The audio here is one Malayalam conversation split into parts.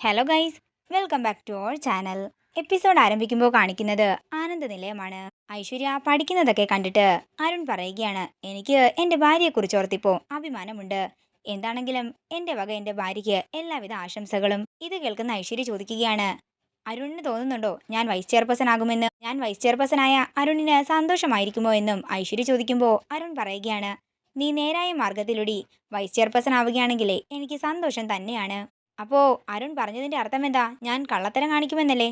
Hello guys welcome back to our channel episode ആരംഭിക്കുമ്പോൾ കാണിക്കുന്നത് ആനന്ദ നിലയമാണ് ഐശ്വര്യ പഠിക്കുന്നതൊക്കെ കണ്ടിട്ട് അരുൺ പറയുകയാണ്. എനിക്ക് എന്റെ ഭാര്യയെക്കുറിച്ച് ഓർത്തിപ്പോൾ അഭിമാനമുണ്ട്. എന്താണെങ്കിലും എന്റെ വക എന്റെ ഭാര്യയ്ക്ക് എല്ലാവിധ ആശംസകളും ഇത് കേൾക്കുന്ന ഐശ്വര്യ ചോദിക്കുകയാണ്. അരുണിന് തോന്നുന്നുണ്ടോ ഞാൻ വൈസ് ചെയർപേഴ്സൺ ആകുമെന്ന്? ഞാൻ വൈസ് ചെയർപേഴ്സണായ അരുണിന് സന്തോഷമായിരിക്കുമോ എന്നും ഐശ്വര്യ ചോദിക്കുമ്പോൾ അരുൺ പറയുകയാണ്. നീ നേരായ മാർഗത്തിലൂടെ വൈസ് ചെയർപേഴ്സൺ ആവുകയാണെങ്കിലേ എനിക്ക് സന്തോഷം തന്നെയാണ്. അപ്പോ അരുൺ പറഞ്ഞതിന്റെ അർത്ഥം എന്താ? ഞാൻ കള്ളത്തരം കാണിക്കുമെന്നല്ലേ?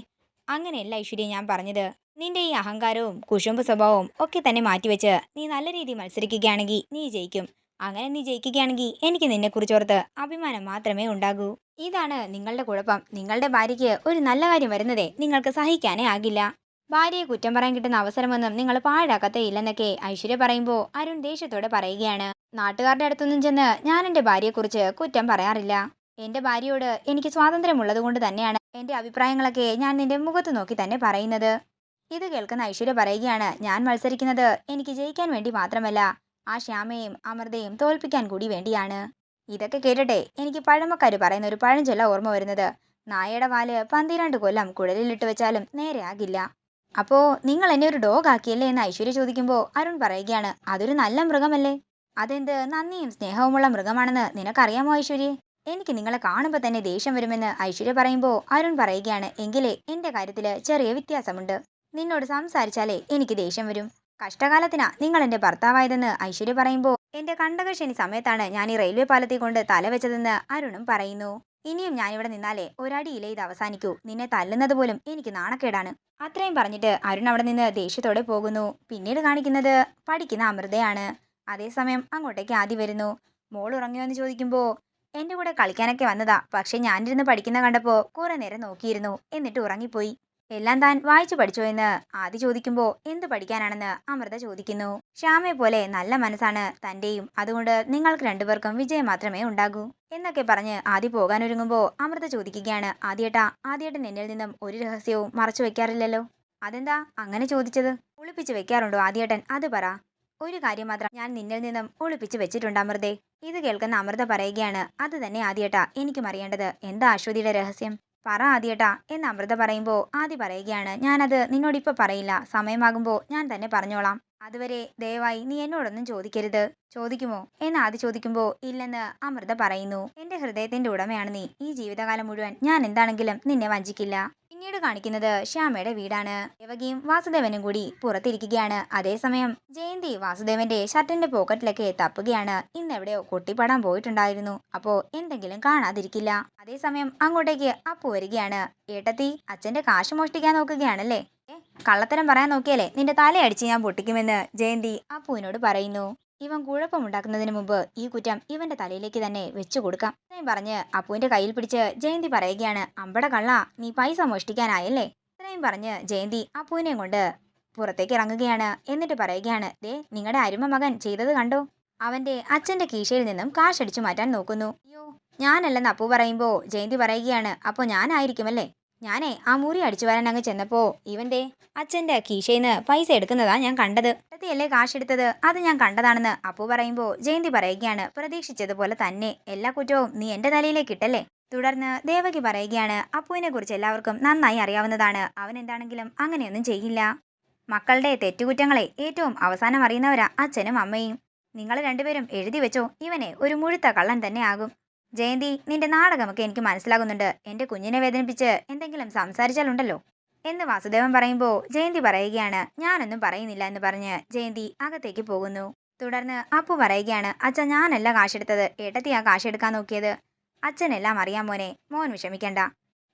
അങ്ങനെയല്ല ഐശ്വര്യ ഞാൻ പറഞ്ഞത്. നിന്റെ ഈ അഹങ്കാരവും കുശുമ്പ് സ്വഭാവവും ഒക്കെ തന്നെ മാറ്റിവെച്ച് നീ നല്ല രീതിയിൽ മത്സരിക്കുകയാണെങ്കിൽ നീ ജയിക്കും. അങ്ങനെ നീ ജയിക്കുകയാണെങ്കിൽ എനിക്ക് നിന്നെക്കുറിച്ച് ഓർത്ത് അഭിമാനം മാത്രമേ ഉണ്ടാകൂ. ഇതാണ് നിങ്ങളുടെ കുഴപ്പം. നിങ്ങളുടെ ഭാര്യയ്ക്ക് ഒരു നല്ല കാര്യം വരുന്നതേ നിങ്ങൾക്ക് സഹിക്കാനേ ആകില്ല. ഭാര്യയെ കുറ്റം പറയാൻ കിട്ടുന്ന അവസരമൊന്നും നിങ്ങൾ പാഴാക്കത്തേ ഇല്ലെന്നൊക്കെ ഐശ്വര്യ പറയുമ്പോൾ അരുൺ ദേഷ്യത്തോടെ പറയുകയാണ്. നാട്ടുകാരുടെ അടുത്തൊന്നും ചെന്ന് ഞാൻ എന്റെ ഭാര്യയെക്കുറിച്ച് കുറ്റം പറയാറില്ല. എന്റെ ഭാര്യയോട് എനിക്ക് സ്വാതന്ത്ര്യമുള്ളത് കൊണ്ട് തന്നെയാണ് എന്റെ അഭിപ്രായങ്ങളൊക്കെ ഞാൻ നിന്റെ മുഖത്ത് നോക്കി തന്നെ പറയുന്നത്. ഇത് കേൾക്കുന്ന ഐശ്വര്യ പറയുകയാണ് ഞാൻ മത്സരിക്കുന്നത് എനിക്ക് ജയിക്കാൻ വേണ്ടി മാത്രമല്ല ആ ശ്യാമയും അമൃതയും തോൽപ്പിക്കാൻ കൂടി വേണ്ടിയാണ്. ഇതൊക്കെ കേട്ടിട്ടെ എനിക്ക് പഴമക്കാര് പറയുന്ന ഒരു പഴഞ്ചൊല്ല ഓർമ്മ വരുന്നത്. നായയുടെ വാൽ പന്തിരണ്ട് കൊല്ലം കുഴലിലിട്ട് വെച്ചാലും നേരെ നേരെയാകില്ല അപ്പോ നിങ്ങൾ എന്നെ ഒരു ഡോഗ് ആക്കിയല്ലേ എന്ന് ഐശ്വര്യ ചോദിക്കുമ്പോൾ അരുൺ പറയുകയാണ് അതൊരു നല്ല മൃഗമല്ലേ? അതെന്ത് നന്ദിയും സ്നേഹവുമുള്ള മൃഗമാണെന്ന് നിനക്കറിയാമോ ഐശ്വര്യ? എനിക്ക് നിങ്ങളെ കാണുമ്പോൾ തന്നെ ദേഷ്യം വരുമെന്ന് ഐശ്വര്യ പറയുമ്പോൾ അരുൺ പറയുകയാണ്. എങ്കിലേ എന്റെ കാര്യത്തിൽ ചെറിയ വ്യത്യാസമുണ്ട്. നിന്നോട് സംസാരിച്ചാലേ എനിക്ക് ദേഷ്യം വരും. കഷ്ടകാലത്തിനാ നിങ്ങൾ എന്റെ ഭർത്താവായതെന്ന് ഐശ്വര്യ പറയുമ്പോൾ എന്റെ കണ്ടകശനി സമയത്താണ് ഞാൻ ഈ റെയിൽവേ പാലത്തിൽ കൊണ്ട് തലവെച്ചതെന്ന് അരുണും പറയുന്നു. ഇനിയും ഞാനിവിടെ നിന്നാലേ ഒരടിയിലേ ഇത് അവസാനിക്കൂ. നിന്നെ തല്ലുന്നത് പോലും എനിക്ക് നാണക്കേടാണ്. അത്രയും പറഞ്ഞിട്ട് അരുൺ അവിടെ നിന്ന് ദേഷ്യത്തോടെ പോകുന്നു. പിന്നീട് കാണിക്കുന്നത് പഠിക്കുന്ന അമൃതയാണ്. അതേസമയം അങ്ങോട്ടേക്ക് ആദ്യ വരുന്നു. മോൾ ഉറങ്ങിയോ എന്ന് ചോദിക്കുമ്പോൾ എന്റെ കൂടെ കളിക്കാനൊക്കെ വന്നതാ. പക്ഷെ ഞാനിരുന്ന് പഠിക്കുന്ന കണ്ടപ്പോ കുറെ നേരം നോക്കിയിരുന്നു. എന്നിട്ട് ഉറങ്ങിപ്പോയി. എല്ലാം താൻ വായിച്ചു പഠിച്ചോ എന്ന് ആദ്യ ചോദിക്കുമ്പോൾ എന്ത് പഠിക്കാനാണെന്ന് അമൃത ചോദിക്കുന്നു. ശ്യാമയെ പോലെ നല്ല മനസ്സാണ് തന്റെയും. അതുകൊണ്ട് നിങ്ങൾക്ക് രണ്ടുപേർക്കും വിജയം മാത്രമേ ഉണ്ടാകൂ എന്നൊക്കെ പറഞ്ഞ് ആദ്യ പോകാനൊരുങ്ങുമ്പോ അമൃത ചോദിക്കുകയാണ്. ആദ്യേട്ടാ ആദ്യേട്ടൻ എന്നിൽ നിന്നും ഒരു രഹസ്യവും മറച്ചു വെക്കാറില്ലല്ലോ. അതെന്താ അങ്ങനെ ചോദിച്ചത്? ഒളിപ്പിച്ച് വെക്കാറുണ്ടോ ആദ്യേട്ടൻ? അത് പറ. ഒരു കാര്യം മാത്രം ഞാൻ നിന്നിൽ നിന്നും ഒളിപ്പിച്ച് വെച്ചിട്ടുണ്ട് അമൃതേ. ഇത് കേൾക്കുന്ന അമൃത പറയുകയാണ് അത് തന്നെ ആദ്യേട്ടാ എനിക്കും അറിയേണ്ടത്. എന്താ അശ്വതിയുടെ രഹസ്യം? പറ ആദ്യേട്ടാ എന്ന് അമൃത പറയുമ്പോൾ ആദ്യ പറയുകയാണ് ഞാനത് നിന്നോടിപ്പോൾ പറയില്ല. സമയമാകുമ്പോൾ ഞാൻ തന്നെ പറഞ്ഞോളാം. അതുവരെ ദയവായി നീ എന്നോടൊന്നും ചോദിക്കരുത്. ചോദിക്കുമോ? എന്ന് ആദ്യ ചോദിക്കുമ്പോൾ ഇല്ലെന്ന് അമൃത പറയുന്നു. എന്റെ ഹൃദയത്തിന്റെ ഉടമയാണ് നീ. ഈ ജീവിതകാലം മുഴുവൻ ഞാൻ എന്താണെങ്കിലും നിന്നെ വഞ്ചിക്കില്ല. പിന്നീട് കാണിക്കുന്നത് ശ്യാമയുടെ വീടാണ്. ദേവകിയും വാസുദേവനും കൂടി പുറത്തിരിക്കുകയാണ്. അതേസമയം ജയന്തി വാസുദേവന്റെ ഷർട്ടിന്റെ പോക്കറ്റിലൊക്കെ തപ്പുകയാണ്. ഇന്ന് എവിടെയോ കൊട്ടിപ്പാടാൻ പോയിട്ടുണ്ടായിരുന്നു. അപ്പോ എന്തെങ്കിലും കാണാതിരിക്കില്ല. അതേസമയം അങ്ങോട്ടേക്ക് അപ്പു വരികയാണ്. ഏട്ടത്തി അച്ഛന്റെ കാശ് മോഷ്ടിക്കാൻ നോക്കുകയാണല്ലേ? കള്ളത്തരം പറയാൻ നോക്കിയാലേ നിന്റെ തലയടിച്ച് ഞാൻ പൊട്ടിക്കുമെന്ന് ജയന്തി അപ്പുവിനോട് പറയുന്നു. ഇവൻ കുഴപ്പമുണ്ടാക്കുന്നതിന് മുമ്പ് ഈ കുറ്റം ഇവന്റെ തലയിലേക്ക് തന്നെ വെച്ചു കൊടുക്കാം. ഇത്രയും പറഞ്ഞ് അപ്പുവിന്റെ കയ്യിൽ പിടിച്ച് ജയന്തി പറയുകയാണ് അമ്പട കള്ള നീ പൈസ മോഷ്ടിക്കാനായല്ലേ? ഇത്രയും പറഞ്ഞ് ജയന്തി അപ്പുവിനെയും കൊണ്ട് പുറത്തേക്ക് ഇറങ്ങുകയാണ്. എന്നിട്ട് പറയുകയാണ് ദേ നിങ്ങളുടെ അരുമ മകൻ ചെയ്തത് കണ്ടോ? അവന്റെ അച്ഛന്റെ കീശയിൽ നിന്നും കാശടിച്ചു മാറ്റാൻ നോക്കുന്നു. അയ്യോ ഞാനല്ലെന്ന് അപ്പു പറയുമ്പോൾ ജയന്തി പറയുകയാണ് അപ്പോ ഞാനായിരിക്കുമല്ലേ? ഞാനേ ആ മുറി അടിച്ചു വരാൻ അങ്ങ് ചെന്നപ്പോ ഇവന്റെ അച്ഛന്റെ കീശയിന്ന് പൈസ എടുക്കുന്നതാ ഞാൻ കണ്ടത്. അല്ലേ കാശെടുത്തത് അത് ഞാൻ കണ്ടതാണെന്ന് അപ്പു പറയുമ്പോ ജയന്തി പറയുകയാണ് പ്രതീക്ഷിച്ചതുപോലെ തന്നെ. എല്ലാ കുറ്റവും നീ എന്റെ തലയിലേക്ക് ഇട്ടല്ലേ? തുടർന്ന് ദേവകി പറയുകയാണ് അപ്പുവിനെ കുറിച്ച് എല്ലാവർക്കും നന്നായി അറിയാവുന്നതാണ്. അവൻ എന്താണെങ്കിലും അങ്ങനെയൊന്നും ചെയ്യില്ല. മക്കളുടെ തെറ്റുകുറ്റങ്ങളെ ഏറ്റവും അവസാനം അറിയുന്നവരാ അച്ഛനും അമ്മയും. നിങ്ങൾ രണ്ടുപേരും എഴുതി വെച്ചോ ഇവനെ ഒരു മുഴുത്ത കള്ളൻ തന്നെ ആകും. ജയന്തി നിന്റെ നാടകമൊക്കെ എനിക്ക് മനസ്സിലാകുന്നുണ്ട്. എന്റെ കുഞ്ഞിനെ വേദനിപ്പിച്ച് എന്തെങ്കിലും സംസാരിച്ചാലുണ്ടല്ലോ? എന്ന് വാസുദേവൻ പറയുമ്പോൾ ജയന്തി പറയുകയാണ് ഞാനൊന്നും പറയുന്നില്ല എന്ന് പറഞ്ഞ് ജയന്തി അകത്തേക്ക് പോകുന്നു. തുടർന്ന് അപ്പു പറയുകയാണ് അച്ഛൻ ഞാനല്ല കാശെടുത്തത്. ഏട്ടത്തിയാ കാശെടുക്കാൻ നോക്കിയത്. അച്ഛനെല്ലാം അറിയാം മോനെ. മോൻ വിഷമിക്കണ്ട.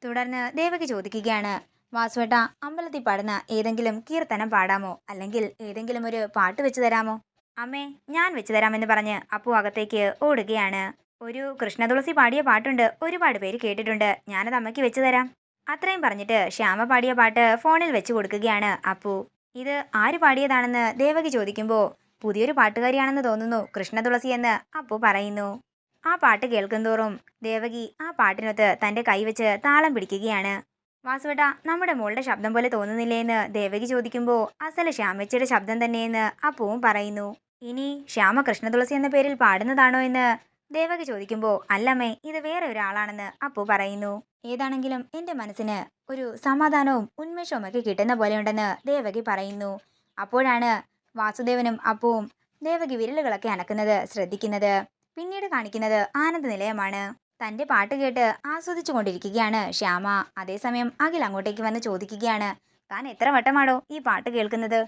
തുടർന്ന് ദേവകി ചോദിക്കുകയാണ് വാസുവേട്ട അമ്പലത്തിൽ പാടുന്ന ഏതെങ്കിലും കീർത്തനം പാടാമോ? അല്ലെങ്കിൽ ഏതെങ്കിലും ഒരു പാട്ട് വെച്ച് തരാമോ? അമ്മേ ഞാൻ വെച്ച് തരാമെന്ന് പറഞ്ഞ് അപ്പു അകത്തേക്ക് ഓടുകയാണ്. ഒരു കൃഷ്ണതുളസി പാടിയ പാട്ടുണ്ട്. ഒരുപാട് പേര് കേട്ടിട്ടുണ്ട്. ഞാനത് അമ്മയ്ക്ക് വെച്ച് തരാം. അത്രയും പറഞ്ഞിട്ട് ശ്യാമ പാടിയ പാട്ട് ഫോണിൽ വെച്ച് കൊടുക്കുകയാണ് അപ്പു. ഇത് ആര് പാടിയതാണെന്ന് ദേവകി ചോദിക്കുമ്പോൾ പുതിയൊരു പാട്ടുകാരിയാണെന്ന് തോന്നുന്നു കൃഷ്ണതുളസി എന്ന് അപ്പു പറയുന്നു. ആ പാട്ട് കേൾക്കുന്തോറും ദേവകി ആ പാട്ടിനൊത്ത് തന്റെ കൈവച്ച് താളം പിടിക്കുകയാണ്. വാസുവേട്ട നമ്മുടെ മോളുടെ ശബ്ദം പോലെ തോന്നുന്നില്ലേ എന്ന് ദേവകി ചോദിക്കുമ്പോൾ അസല ശ്യാമച്ചയുടെ ശബ്ദം തന്നെയെന്ന് അപ്പുവും പറയുന്നു. ഇനി ശ്യാമ കൃഷ്ണതുളസി എന്ന പേരിൽ പാടുന്നതാണോ എന്ന് ദേവകി ചോദിക്കുമ്പോൾ അല്ലമ്മേ ഇത് വേറെ ഒരാളാണെന്ന് അപ്പു പറയുന്നു. ഏതാണെങ്കിലും എന്റെ മനസ്സിന് ഒരു സമാധാനവും ഉന്മേഷവും ഒക്കെ കിട്ടുന്ന പോലെയുണ്ടെന്ന് ദേവകി പറയുന്നു. അപ്പോഴാണ് വാസുദേവനും അപ്പുവും ദേവകി വിരലുകളൊക്കെ അനക്കുന്നത് ശ്രദ്ധിക്കുന്നത്. പിന്നീട് കാണിക്കുന്നത് ആനന്ദ നിലയമാണ് തന്റെ പാട്ട് കേട്ട് ആസ്വദിച്ചു കൊണ്ടിരിക്കുകയാണ് ശ്യാമ. അതേസമയം അഖിൽ അങ്ങോട്ടേക്ക് വന്ന് ചോദിക്കുകയാണ് താൻ എത്ര വട്ടമാണോ ഈ പാട്ട് കേൾക്കുന്നത്?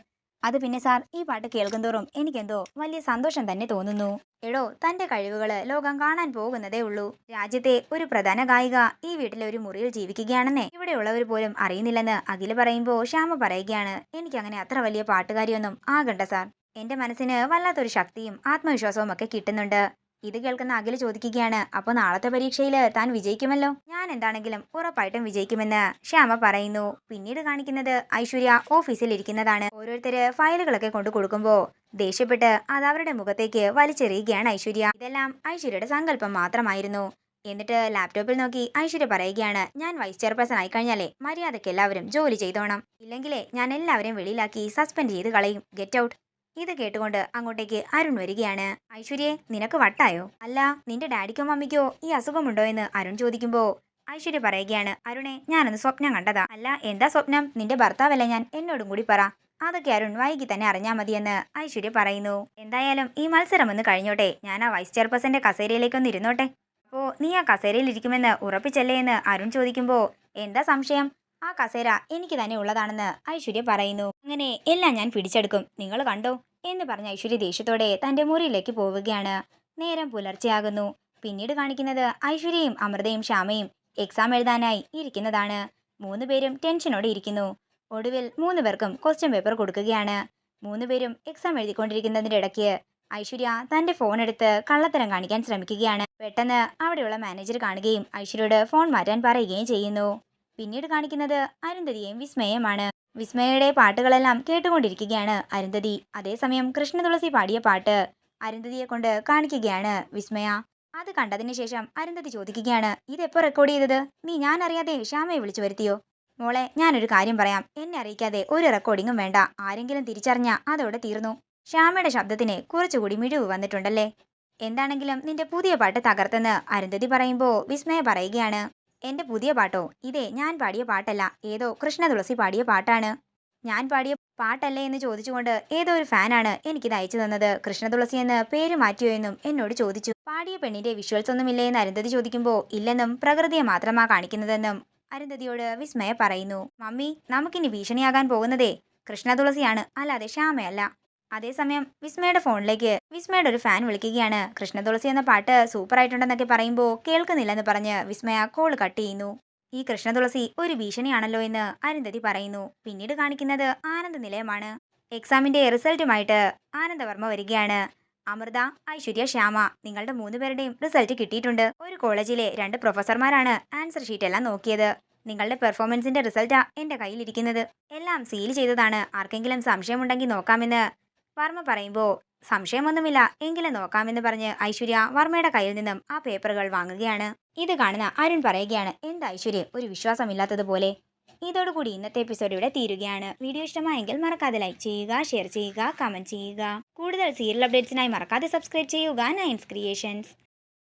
അത് പിന്നെ സാർ ഈ പാട്ട് കേൾക്കുന്തോറും എനിക്കെന്തോ വലിയ സന്തോഷം തന്നെ തോന്നുന്നു. എടോ തന്റെ കഴിവുകൾ ലോകം കാണാൻ പോകുന്നതേ ഉള്ളൂ. രാജ്യത്തെ ഒരു പ്രധാന ഗായിക ഈ വീട്ടിലെ ഒരു മുറിയിൽ ജീവിക്കുകയാണെന്നേ ഇവിടെയുള്ളവർ പോലും അറിയുന്നില്ലെന്ന് അഖിൽ പറയുമ്പോൾ ശ്യാമ പറയുകയാണ്. എനിക്കങ്ങനെ അത്ര വലിയ പാട്ടുകാരിയൊന്നും ആകണ്ട സാർ. എന്റെ മനസ്സിന് വല്ലാത്തൊരു ശക്തിയും ആത്മവിശ്വാസവും ഒക്കെ കിട്ടുന്നുണ്ട്. ഇത് കേൾക്കുന്ന അഖിൽ ചോദിക്കുകയാണ് അപ്പോൾ നാളത്തെ പരീക്ഷയിൽ താൻ വിജയിക്കുമല്ലോ? ഞാൻ എന്താണെങ്കിലും ഉറപ്പായിട്ടും വിജയിക്കുമെന്ന് ശ്യാമ പറയുന്നു. പിന്നീട് കാണിക്കുന്നത് ഐശ്വര്യ ഓഫീസിൽ ഇരിക്കുന്നതാണ്. ഓരോരുത്തര് ഫയലുകളൊക്കെ കൊണ്ടു കൊടുക്കുമ്പോൾ ദേഷ്യപ്പെട്ട് അത് അവരുടെ മുഖത്തേക്ക് വലിച്ചെറിയുകയാണ് ഐശ്വര്യ. ഇതെല്ലാം ഐശ്വര്യയുടെ സങ്കല്പം മാത്രമായിരുന്നു. എന്നിട്ട് ലാപ്ടോപ്പിൽ നോക്കി ഐശ്വര്യ പറയുകയാണ് ഞാൻ വൈസ് ചെയർപേഴ്സൺ ആയി കഴിഞ്ഞാലേ മര്യാദയ്ക്ക് എല്ലാവരും ജോലി ചെയ്തോണം. ഇല്ലെങ്കിലേ ഞാൻ എല്ലാവരെയും വെളിയിലാക്കി സസ്പെൻഡ് ചെയ്ത് കളയും. Get out. ഇത് കേട്ടുകൊണ്ട് അങ്ങോട്ടേക്ക് അരുൺ വരികയാണ്. ഐശ്വര്യയെ നിനക്ക് വട്ടായോ? അല്ല നിന്റെ ഡാഡിക്കോ മമ്മിക്കോ ഈ അസുഖമുണ്ടോ എന്ന് അരുൺ ചോദിക്കുമ്പോ ഐശ്വര്യ പറയുകയാണ്. അരുണെ ഞാനൊന്ന് സ്വപ്നം കണ്ടതാ. അല്ല എന്താ സ്വപ്നം? നിന്റെ ഭർത്താവല്ല ഞാൻ? എന്നോടും കൂടി പറ. അതൊക്കെ അരുൺ വൈകി തന്നെ അറിഞ്ഞാ മതിയെന്ന് ഐശ്വര്യ പറയുന്നു. എന്തായാലും ഈ മത്സരം ഒന്ന് കഴിഞ്ഞോട്ടെ. ഞാൻ ആ വൈസ് ചെയർപേഴ്സന്റെ കസേരയിലേക്കൊന്ന് ഇരുന്നോട്ടെ. അപ്പോ നീ ആ കസേരയിൽ ഇരിക്കുമെന്ന് ഉറപ്പിച്ചല്ലേ എന്ന് അരുൺ ചോദിക്കുമ്പോ എന്താ സംശയം? ആ കസേര എനിക്ക് തന്നെ ഉള്ളതാണെന്ന് ഐശ്വര്യ പറയുന്നു. അങ്ങനെ എല്ലാം ഞാൻ പിടിച്ചെടുക്കും. നിങ്ങൾ കണ്ടോ? എന്ന് പറഞ്ഞ ഐശ്വര്യ ദേഷ്യത്തോടെ തന്റെ മുറിയിലേക്ക് പോവുകയാണ്. നേരം പുലർച്ചെയാകുന്നു. പിന്നീട് കാണിക്കുന്നത് ഐശ്വര്യയും അമൃതയും ശ്യാമയും എക്സാം എഴുതാനായി ഇരിക്കുന്നതാണ്. മൂന്ന് പേരും ടെൻഷനോടെ ഇരിക്കുന്നു. ഒടുവിൽ മൂന്ന് പേർക്കും ക്വസ്റ്റ്യൻ പേപ്പർ കൊടുക്കുകയാണ്. മൂന്ന് പേരും എക്സാം എഴുതിക്കൊണ്ടിരിക്കുന്നതിന്റെ ഇടയ്ക്ക് ഐശ്വര്യ തന്റെ ഫോൺ എടുത്ത് കള്ളത്തരം കാണിക്കാൻ ശ്രമിക്കുകയാണ്. പെട്ടെന്ന് അവിടെയുള്ള മാനേജർ കാണുകയും ഐശ്വര്യയോട് ഫോൺ മാറ്റാൻ പറയുകയും ചെയ്യുന്നു. പിന്നീട് കാണിക്കുന്നത് അരുന്ധതിയെയും വിസ്മയമാണ് വിസ്മയയുടെ പാട്ടുകളെല്ലാം കേട്ടുകൊണ്ടിരിക്കുകയാണ് അരുന്ധതി. അതേസമയം കൃഷ്ണതുളസി പാടിയ പാട്ട് അരുന്ധതിയെ കൊണ്ട് കാണിക്കുകയാണ് വിസ്മയ. അത് കണ്ടതിന് ശേഷം അരുന്ധതി ചോദിക്കുകയാണ് ഇതെപ്പോ റെക്കോർഡ് ചെയ്തത്? നീ ഞാൻ അറിയാതെ ശ്യാമയെ വിളിച്ചു വരുത്തിയോ? മോളെ ഞാനൊരു കാര്യം പറയാം. എന്നെ അറിയിക്കാതെ ഒരു റെക്കോർഡിങ്ങും വേണ്ട. ആരെങ്കിലും തിരിച്ചറിഞ്ഞ അതോടെ തീർന്നു. ശ്യാമയുടെ ശബ്ദത്തിന് കുറച്ചുകൂടി മിഴിവ് വന്നിട്ടുണ്ടല്ലേ? എന്താണെങ്കിലും നിന്റെ പുതിയ പാട്ട് തകർത്തെന്ന് അരുന്ധതി പറയുമ്പോൾ വിസ്മയ പറയുകയാണ് എന്റെ പുതിയ പാട്ടോ? ഇതേ ഞാൻ പാടിയ പാട്ടല്ല. ഏതോ കൃഷ്ണ തുളസി പാടിയ പാട്ടാണ്. ഞാൻ പാടിയ പാട്ടല്ലേ എന്ന് ചോദിച്ചുകൊണ്ട് ഏതോ ഒരു ഫാനാണ് എനിക്കിത് അയച്ചു തന്നത്. കൃഷ്ണ തുളസി എന്ന് പേര് മാറ്റിയോ എന്നും എന്നോട് ചോദിച്ചു. പാടിയ പെണ്ണിന്റെ വിഷ്വൽസ് ഒന്നുമില്ലേ എന്ന് അരുന്ധതി ചോദിക്കുമ്പോൾ ഇല്ലെന്നും പ്രകൃതിയെ മാത്രമാ കാണിക്കുന്നതെന്നും അരുന്ധതിയോട് വിസ്മയ പറയുന്നു. മമ്മി നമുക്കിനി ഭീഷണിയാകാൻ പോകുന്നതേ കൃഷ്ണ തുളസിയാണ്. അല്ലാതെ ശ്യാമയല്ല. അതേസമയം വിസ്മയുടെ ഫോണിലേക്ക് വിസ്മയുടെ ഒരു ഫാൻ വിളിക്കുകയാണ്. കൃഷ്ണ തുളസി എന്ന പാട്ട് സൂപ്പർ ആയിട്ടുണ്ടെന്നൊക്കെ പറയുമ്പോൾ കേൾക്കുന്നില്ലെന്ന് പറഞ്ഞ് വിസ്മയ കോൾ കട്ട് ചെയ്യുന്നു. ഈ കൃഷ്ണ തുളസി ഒരു ഭീഷണിയാണല്ലോ എന്ന് അരുന്ധതി പറയുന്നു. പിന്നീട് കാണിക്കുന്നത് ആനന്ദ നിലയമാണ്. എക്സാമിന്റെ റിസൾട്ടുമായിട്ട് ആനന്ദവർമ്മ വരികയാണ്. അമൃത ഐശ്വര്യ ശ്യാമ നിങ്ങളുടെ മൂന്ന് പേരുടെയും റിസൾട്ട് കിട്ടിയിട്ടുണ്ട്. ഒരു കോളേജിലെ രണ്ട് പ്രൊഫസർമാരാണ് ആൻസർ ഷീറ്റ് എല്ലാം നോക്കിയത്. നിങ്ങളുടെ പെർഫോമൻസിന്റെ റിസൾട്ടാ എന്റെ കയ്യിലിരിക്കുന്നത്. എല്ലാം സീൽ ചെയ്തതാണ്. ആർക്കെങ്കിലും സംശയമുണ്ടെങ്കിൽ നോക്കാമെന്ന് വർമ്മ പറയുമ്പോൾ സംശയമൊന്നുമില്ല. എങ്കിലും നോക്കാമെന്ന് പറഞ്ഞ് ഐശ്വര്യ വർമ്മയുടെ കയ്യിൽ നിന്നും ആ പേപ്പറുകൾ വാങ്ങുകയാണ്. ഇത് കാണുന്ന അരുൺ പറയുകയാണ് എന്താ ഐശ്വര്യ ഒരു വിശ്വാസമില്ലാത്തതുപോലെ? ഇതോടുകൂടി ഇന്നത്തെ എപ്പിസോഡ് ഇവിടെ തീരുകയാണ്. വീഡിയോ ഇഷ്ടമായെങ്കിൽ മറക്കാതെ ലൈക്ക് ചെയ്യുക ഷെയർ ചെയ്യുക കമന്റ് ചെയ്യുക. കൂടുതൽ സീരിയൽ അപ്ഡേറ്റ്സിനായി മറക്കാതെ സബ്സ്ക്രൈബ് ചെയ്യുക നയൻസ് ക്രിയേഷൻസ്